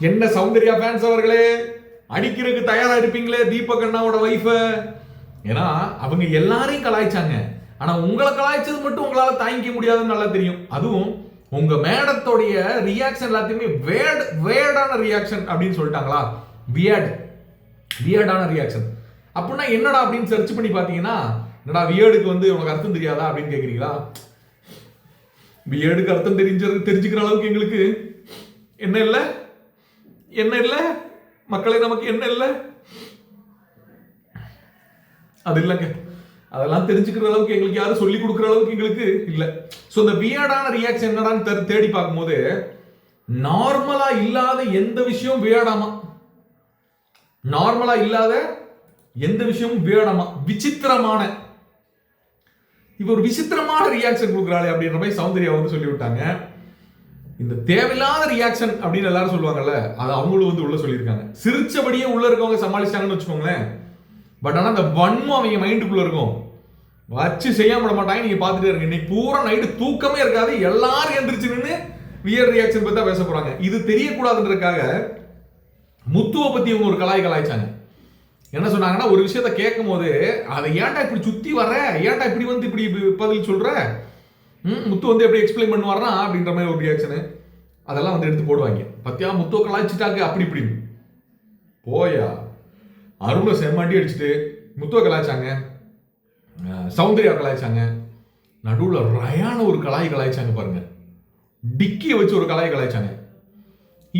என்ன சௌந்தர்யா ஃபேன்ஸ் அவர்களே? அடிக்கிறதுக்கு தயாரா இருப்பீங்களே தீபக் அண்ணாவோட வைஃப ஏன்னா அவங்க எல்லாரையும் கலாய்ச்சாங்க. ஆனா உங்களை கலாய்ச்சது மட்டும் உங்களால தாங்கிக்க முடியாதுன்னு நல்லா தெரியும். அதுவும் உங்க மேடத்தோடைய ரியாக்ஷன் எல்லாத்தையுமே வேர்ட் வேர்டான ரியாக்ஷன் அப்படின்னு சொல்லிட்டாங்களா? வியர்ட் வியர்டான ரியாக்ஷன் அப்படின்னா என்னடா அப்படின்னு சர்ச் பண்ணி பார்த்தீங்கன்னா என்னடா வியர்டுக்கு வந்து உனக்கு அர்த்தம் தெரியாதா அப்படின்னு கேட்குறீங்களா வியர்டுக்கு அர்த்தம் தெரிஞ்சது தெரிஞ்சுக்கிற அளவுக்கு எங்களுக்கு என்ன இல்லை? என்ன இல்லை? மக்களே நமக்கு என்ன இல்லை? அது இல்லைங்க. அதெல்லாம் தெரிஞ்சுக்கிற அளவுக்கு எங்களுக்கு யாரும் சொல்லி கொடுக்குற அளவுக்கு எங்களுக்கு இல்லை. ஸோ இந்த வியர்டான ரியாக்ஷன் என்னடான்னு தேடி பார்க்கும்போது நார்மலா இல்லாத எந்த விஷயம் வியர்டாமா நார்மலா இல்லாத எந்த விஷயமும் வியர்டாமா விசித்திரமான. இவர் ஒரு விசித்திரமான ரியாக்ஷன் கொடுக்குறாளே அப்படின்ற மாதிரி சௌந்தர்யா வந்து சொல்லிவிட்டாங்க. இந்த தேவையில்லாத ரியாக்ஷன் அப்படின்னு எல்லாரும் சொல்லுவாங்கல்ல அது அவங்களும் வந்து உள்ள சொல்லியிருக்காங்க. சிரிச்சபடியே உள்ள இருக்கவங்க சமாளிச்சாங்கன்னு வச்சுக்கோங்களேன். பட் ஆனால் அந்த வன்மம் அவங்க மைண்டுக்குள்ள இருக்கும். வச்சு செய்யாம விட மாட்டாங்க நீங்க பார்த்துட்டே இருங்க. இன்னைக்கு பூரா நைட்டு தூக்கமே இருக்காது. எல்லாரும் எந்திரிச்சு நின்று வியர் ரியாக்ஷன் பத்தி தான் பேச போறாங்க. இது தெரியக்கூடாதுன்றதுக்காக முத்துவை பத்தி இவங்க ஒரு கலாய் கலாய்ச்சாங்க. என்ன சொன்னாங்கன்னா ஒரு விஷயத்த கேட்கும் போது அதை ஏன்டா இப்படி சுத்தி வர்ற? ஏன்டா இப்படி வந்து இப்படி பதில் சொல்ற? முத்து வந்து எப்படி எக்ஸ்பிளைன் பண்ணுவாரா அப்படின்ற மாதிரி ஒரு ரியாக்ஷனு அதெல்லாம் வந்து எடுத்து போடுவாங்க. பத்தியா முத்து கலாய்ச்சிட்டாங்க அப்படி இப்படி போயா. அருணை செம்மாட்டி அடிச்சுட்டு முத்துவ கலாய்ச்சாங்க. சௌந்தர்யா கலாய்ச்சாங்க. நடுவில் ரயான ஒரு கலாய் கலாய்ச்சாங்க பாருங்க. டிக்கியை வச்சு ஒரு கலாய் கலாய்ச்சாங்க.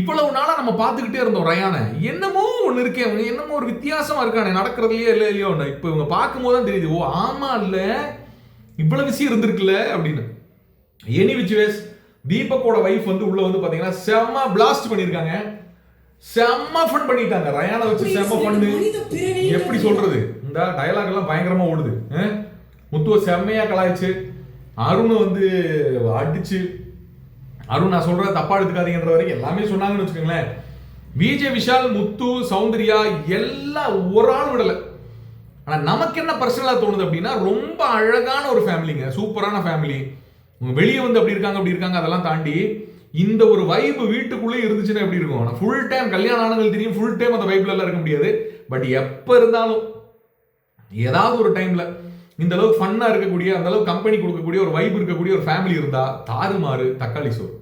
இவ்வளவு நாளாக நம்ம பார்த்துக்கிட்டே இருந்தோம் ரயானை. என்னமோ ஒன்று இருக்கே என்னமோ ஒரு வித்தியாசமாக இருக்கானே நடக்கிறதுலையே இல்லை இல்லையோ ஒன்று இப்போ இவங்க பார்க்கும்போது தான் தெரியுது ஓ ஆமா இல்லை. இவ்வளவு விஷயம் இருந்திருக்குல்ல அப்படின்னு. எனி விச் வேஸ் தீபக்கோட வைஃப் வந்து உள்ள வந்து பாத்தீங்கன்னா செம்ம பிளாஸ்ட் பண்ணியிருக்காங்க. செம்ம ஃபன் பண்ணிட்டாங்க. ரயானை வச்சு செம்ம ஃபன்னு எப்படி சொல்றது? இந்த டயலாக் எல்லாம் பயங்கரமா ஓடுது? முத்துவ செம்மையா கலாய்ச்சு. அருண் வந்து அடிச்சு. அருண் நான் சொல்ற தப்பா எடுத்துக்காதீங்கன்ற வரைக்கும் எல்லாமே சொன்னாங்கன்னு வச்சுக்கோங்களேன். விஜய் விஷால் முத்து சௌந்தர்யா எல்லாம் ஒரு ஆள் விடல. ஆனால் நமக்கு என்ன பர்சனலாக தோணுது அப்படின்னா ரொம்ப அழகான ஒரு ஃபேமிலிங்க சூப்பரான ஃபேமிலி வெளியே வந்து அப்படி இருக்காங்க அப்படி இருக்காங்க அதெல்லாம் தாண்டி இந்த ஒரு வைப் வீட்டுக்குள்ளே இருந்துச்சுன்னா எப்படி இருக்கும்? ஆனால் ஃபுல் டைம் கல்யாணம் ஆனவங்களுக்கு தெரியும் ஃபுல் டைம் அந்த வைப்ல இருக்க முடியாது. பட் எப்போ இருந்தாலும் ஏதாவது ஒரு டைமில் இந்த அளவுக்கு ஃபன்னாக இருக்கக்கூடிய அந்த அளவுக்கு கம்பெனி கொடுக்கக்கூடிய ஒரு வைப் இருக்கக்கூடிய ஒரு ஃபேமிலி இருந்தால் தாறுமாறு தக்காளி சோறு.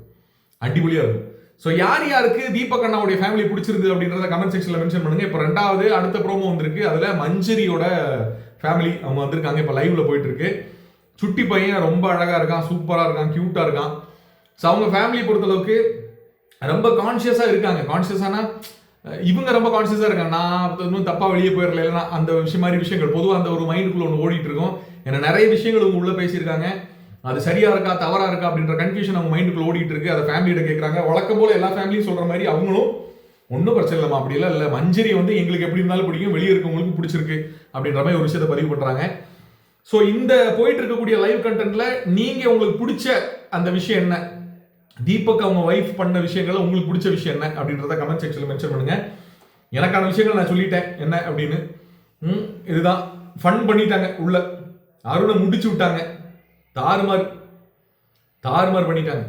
அடிபொலியா இருக்கும். ஸோ யார் யாருக்கு தீபக் அண்ணாவுடைய ஃபேமிலி பிடிச்சிருக்கு அப்படின்றத கமெண்ட் செக்ஷனில் மென்ஷன் பண்ணுங்க. இப்போ ரெண்டாவது அடுத்த ப்ரோமோ வந்திருக்கு. அதில் மஞ்சரியோட ஃபேமிலி அவங்க வந்திருக்காங்க. இப்போ லைவ்ல போயிட்டு இருக்கு சுட்டி பையன் ரொம்ப அழகாக இருக்கான். சூப்பராக இருக்கான். க்யூட்டாக இருக்கான். ஸோ அவங்க ஃபேமிலியை பொறுத்தளவுக்கு ரொம்ப கான்ஷியஸாக இருக்காங்க. கான்ஷியஸானா இவங்க ரொம்ப கான்சியஸாக இருக்காங்க. நான் இன்னும் தப்பாக வெளியே போயிடல. இல்லைன்னா அந்த விஷயம் மாதிரி விஷயங்கள் பொதுவாக அந்த ஒரு மைண்டுக்குள்ளே ஒன்று ஓடிட்டு இருக்கோம். ஏன்னா நிறைய விஷயங்கள் உங்க உள்ளே பேசியிருக்காங்க. அது சரியா இருக்கா தவறா இருக்கா அப்படின்ற கன்ஃபியூஷன் அவங்க மைண்டுக்குள்ள ஓடிட்டு இருக்கு. அதை ஃபேமிலியிட கேட்குறாங்க வழக்கம் போல எல்லா ஃபேமிலியும் சொல்ற மாதிரி அவங்களும் ஒன்றும் பிரச்சனை இல்லைம்மா அப்படி இல்லை இல்லை. மஞ்சரி வந்து எங்களுக்கு எப்படி இருந்தாலும் பிடிக்கும். வெளியே இருக்கவங்களுக்கு பிடிச்சிருக்கு. அப்படின்ற மாதிரி ஒரு விஷயத்தை பதிவு பண்ணுறாங்க ஸோ இந்த போயிட்டு இருக்கக்கூடிய லைவ் கண்டென்ட்ல நீங்கள் உங்களுக்கு பிடிச்ச அந்த விஷயம் என்ன? தீபக் அவங்க ஒய்ஃப் பண்ண விஷயங்கள் உங்களுக்கு பிடிச்ச விஷயம் என்ன? அப்படின்றத கமெண்ட் செக்ஷனில் மென்ஷன் பண்ணுங்க. எனக்கான விஷயங்கள் நான் சொல்லிட்டேன். என்ன அப்படின்னு? ம், இதுதான். ஃபன் பண்ணிட்டாங்க உள்ள. அருணை முடிச்சு விட்டாங்க. தாறுமாறு தாறுமாறு பண்ணிட்டாங்க.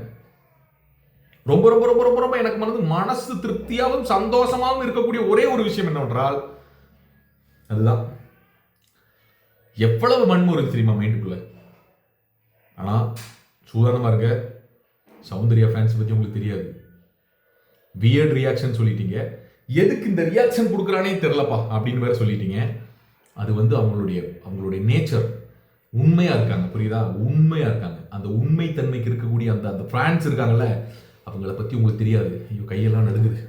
ரொம்ப ரொம்ப ரொம்ப ரொம்ப ரொம்ப எனக்கு மனது மனசு திருப்தியாகவும் சந்தோஷமாகவும் இருக்கக்கூடிய ஒரே ஒரு விஷயம் என்னவென்றால் அதுதான். எவ்வளவு மண்முறை தெரியுமா மைண்டுக்குள்ள? ஆனால் சூதானமாக இருக்க சௌந்தர்யா ஃபேன்ஸ் பற்றி உங்களுக்கு தெரியாது. வியர்ட் ரியாக்ஷன் சொல்லிட்டீங்க. எதுக்கு இந்த ரியாக்ஷன் கொடுக்குறானே தெரிலப்பா அப்படின்னு வேற சொல்லிட்டீங்க. அது வந்து அவங்களுடைய அவங்களுடைய நேச்சர் உண்மையாக இருக்காங்க புரியுதா? உண்மையாக இருக்காங்க. அந்த உண்மை தன்மைக்கு இருக்கக்கூடிய அந்த அந்த ஃபேன்ஸ் இருக்காங்கல்ல அவங்கள பற்றி உங்களுக்கு தெரியாது. ஐயோ கையெல்லாம் நடுங்குது.